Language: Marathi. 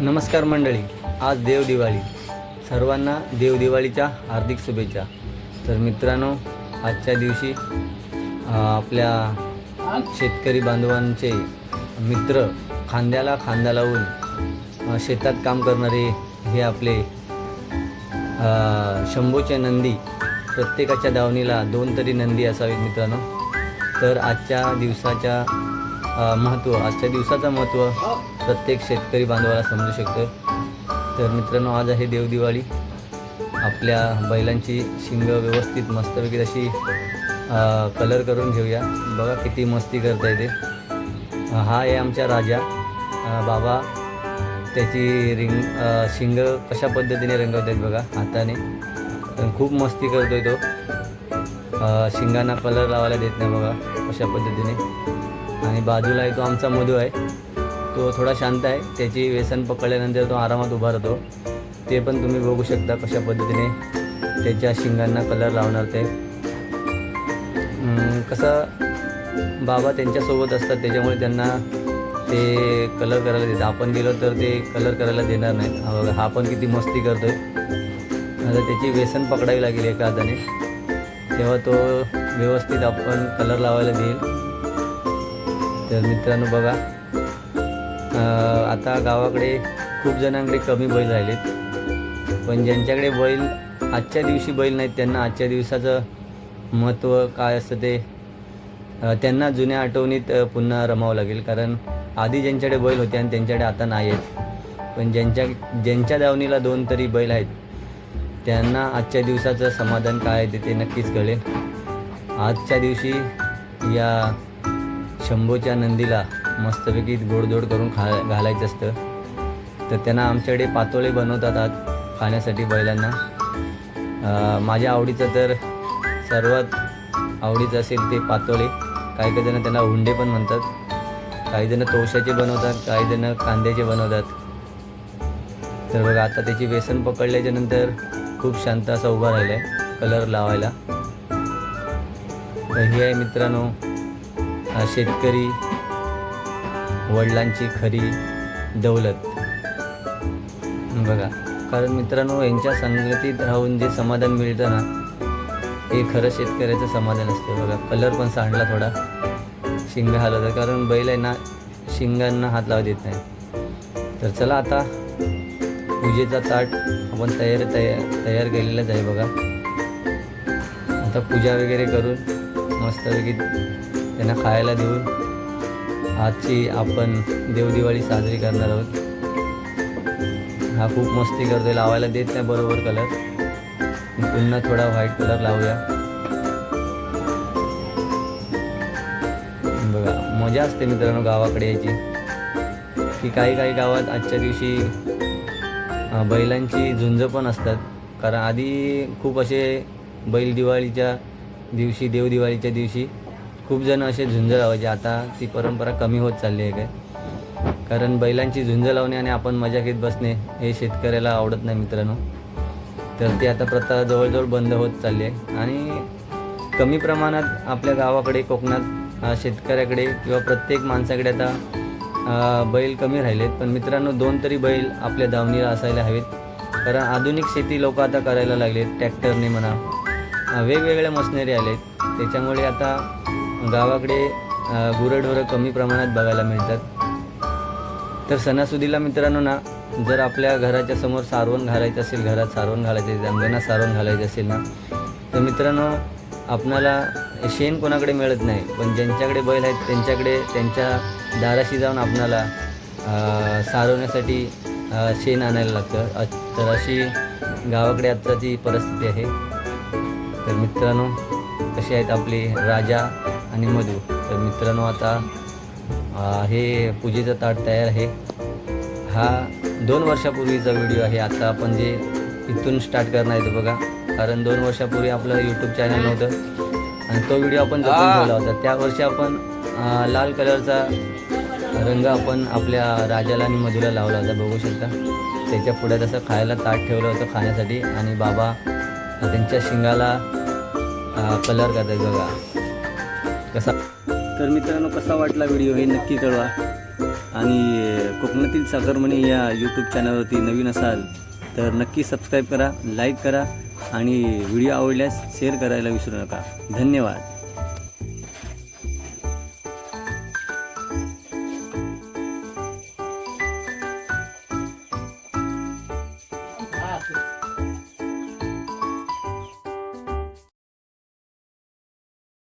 नमस्कार मंडळी आज देव दिवाळी. सर्वांना देव दिवाळीच्या हार्दिक शुभेच्छा. तर मित्रांनो आजच्या दिवशी आपल्या शेतकरी बांधवांचे मित्र खांद्याला खांदा लावून शेतात काम करणारे हे आपले अ, शंभूचे नंदी प्रत्येकाच्या दावणीला दोन तरी नंदी असावेत मित्रांनो. तर आजच्या दिवसाच्या महत्त्व आजच्या दिवसाचं महत्त्व प्रत्येक शेतकरी बांधवाला समजू शकतं तर मित्रांनो आज आहे देवदिवाळी आपल्या बैलांची शिंग व्यवस्थित मस्तपैकी अशी कलर करून घेऊया. बघा किती मस्ती करता येते हा आहे आमच्या राजा. बाबा त्याची रिंग शिंग कशा पद्धतीने रंगवत आहेत बघा हाताने. पण खूप मस्ती करतोय तो. शिंगांना कलर लावायला देत नाही बघा अशा पद्धतीने. आणि बाजूला आहे तो आमचा मधू आहे. तो थोडा शांत आहे. त्याची व्यसन पकडल्यानंतर तो आरामात उभा राहतो. ते पण तुम्ही बघू शकता कशा पद्धतीने त्याच्या शिंगांना कलर लावणार ते. कसं बाबा त्यांच्यासोबत असतात त्याच्यामुळे त्यांना ते कलर करायला देतात. आपण गेलो तर ते कलर करायला देणार नाही हा हा पण किती मस्ती करतोय. आता त्याची व्यसन पकडावी लागेल एका हाताने. तेव्हा तो व्यवस्थित आपण कलर लावायला देईल. तर मित्रांनो बघा आता गावाकडे खूप जणांकडे कमी बैल राहिलेत. पण ज्यांच्याकडे बैल आजच्या दिवशी बैल नाहीत त्यांना आजच्या दिवसाचं महत्त्व काय असतं ते त्यांना जुन्या आठवणीत पुन्हा रमावं लागेल. कारण आधी ज्यांच्याकडे बैल होते आणि त्यांच्याकडे आता नाही आहेत. पण ज्यांच्या ज्यांच्या दावणीला दोन तरी बैल आहेत त्यांना आजच्या दिवसाचं समाधान काय आहे ते ते नक्कीच कळेल. आजच्या दिवशी या शंभूच्या नंदीला मस्तपैकी गोडधोड करून खा घालायचं असतं. तर त्यांना आमच्याकडे पातोळे बनवतात खाण्यासाठी बैलांना. माझ्या आवडीचं तर सर्वात आवडीचं असेल ते पातोळे. काही काही जणं त्यांना हुंडे पण म्हणतात. काही जणं तोशाचे बनवतात काही जणं कांद्याचे बनवतात. तर बघा आता त्याची व्यसन पकडल्याच्या नंतर खूप शांत असा उभा राहिला आहे कलर लावायला. तर हे आहे मित्रांनो शेतकरी वडिलांची खरी दौलत. बघा कारण मित्रांनो यांच्या संगतीत राहून जे समाधान मिळतं ना हे खरं शेतकऱ्याचं समाधान असतं. बघा कलर पण सांडला थोडा. शिंग हलवतात कारण बैल आहे ना शिंगांना हात लावू देत नाही. तर चला आता पूजेचा ताट आपण तयार तयार तयार केलेलाच आहे बघा. आता पूजा वगैरे करून मस्तपैकी त्यांना खायला देऊन आजची आपण देवदिवाळी साजरी करणार आहोत. हा खूप मस्ती करतोय लावायला देत नाही बरोबर कलर पुन्हा थोडा व्हाईट कलर लावूया. बघा मजा असते मित्रांनो गावाकडे यायची. की काही काही गावात आजच्या दिवशी बैलांची झुंज पण असतात. कारण आधी खूप असे बैल दिवाळीच्या दिवशी देवदिवाळीच्या दिवशी खूप जण असे झुंज लावायचे. आता ती परंपरा कमी होत चालली आहे काय? कारण बैलांची झुंज लावणे आणि आपण मजा घेत बसणे हे शेतकऱ्याला आवडत नाही मित्रांनो. तर ती आता प्रथा जवळजवळ बंद होत चालली आहे. आणि कमी प्रमाणात आपल्या गावाकडे कोकणात शेतकऱ्याकडे किंवा प्रत्येक माणसाकडे आता बैल कमी राहिलेत. पण मित्रांनो दोन तरी बैल आपल्या दावणीला असायला हवेत. कारण आधुनिक शेती लोक आता करायला लागलेत. ट्रॅक्टरने म्हणा वेगवेगळ्या वेगवेगळ्या मशिनरी आलेत. त्याच्यामुळे आता गावाकडे गुरंढोरं कमी प्रमाणात बघायला मिळतात. तर सणासुदीला मित्रांनो ना जर आपल्या घराच्या समोर सारवण घालायचं असेल घरात सारवण घालायचं असेल अंगणात सारवण घालायचं असेल ना तर मित्रांनो आपणाला शेण कोणाकडे मिळत नाही पण ज्यांच्याकडे बैल आहेत त्यांच्याकडे त्यांच्या दाराशी जाऊन आपणाला सारवण्यासाठी शेण आणायला लागतं. तर अशी गावाकडे आत्ताची परिस्थिती आहे. तर मित्रांनो कसे आहेत आपले राजा आणि मधू. तर मित्रांनो आता हे पूजेचं ताट तयार आहे. हा दोन वर्षापूर्वीचा व्हिडिओ आहे. आता आपण जे इथून स्टार्ट करणार आहे तो बघा. कारण दोन वर्षापूर्वी आपलं यूट्यूब चॅनल नव्हतं. आणि तो व्हिडिओ आपण जपून ठेवला होता. त्या वर्षी आपण लाल कलरचा रंग आपण आपल्या राजाला आणि मधुला लावला होता. बघू शकता. त्याच्या पुढे तसं खायला ताट ठेवलं होतं खाण्यासाठी. आणि बाबा त्यांच्या शिंगाला कलर करतात बघा. कसा? तर मित्रांनो कसा वाटला व्हिडिओ हे नक्की कळवा. आणि कोकणातील सागरमणी या यूट्यूब चॅनलवरती नवीन असाल तर नक्की सबस्क्राईब करा लाईक करा आणि व्हिडिओ आवडल्यास शेअर करायला विसरू नका. धन्यवाद.